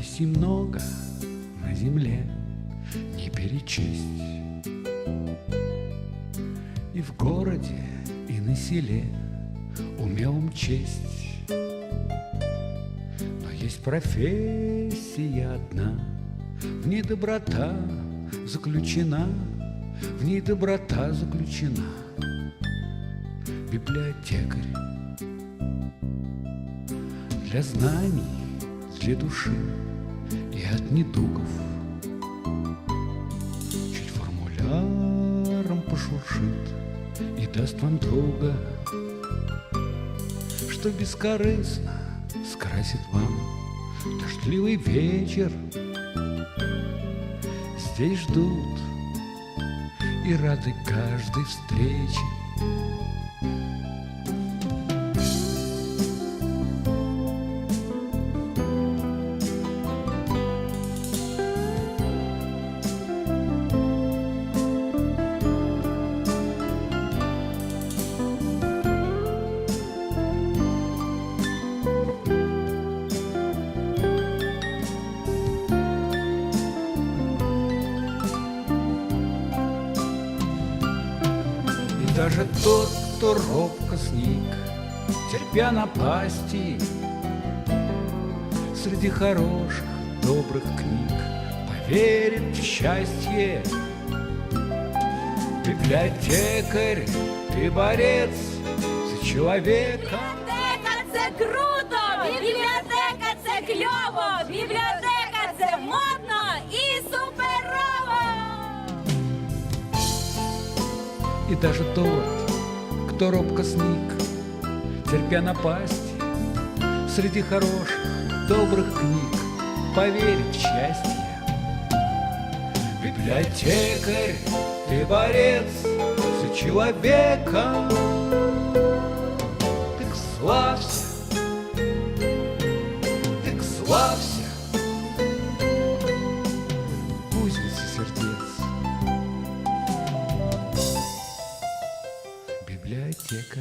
Радостей много на земле не перечесть. И в городе, и на селе умелым честь. Но есть профессия одна В ней доброта заключена В ней доброта заключена. Библиотекарь Для знаний, для души от недугов. Чуть формуляром пошуршит и даст вам друга Что бескорыстно скрасит вам дождливый вечер. Здесь ждут и рады каждой встрече даже тот, кто робко сник, терпя напасти, Среди хороших, добрых книг поверит в счастье. Библиотекарь, ты борец за человека, Бібліотека це круто! и даже тот, кто робко сник, терпя напасть среди хороших, добрых книг, поверит в счастье. Библиотекарь, ты борец за человека, ты славься. аптека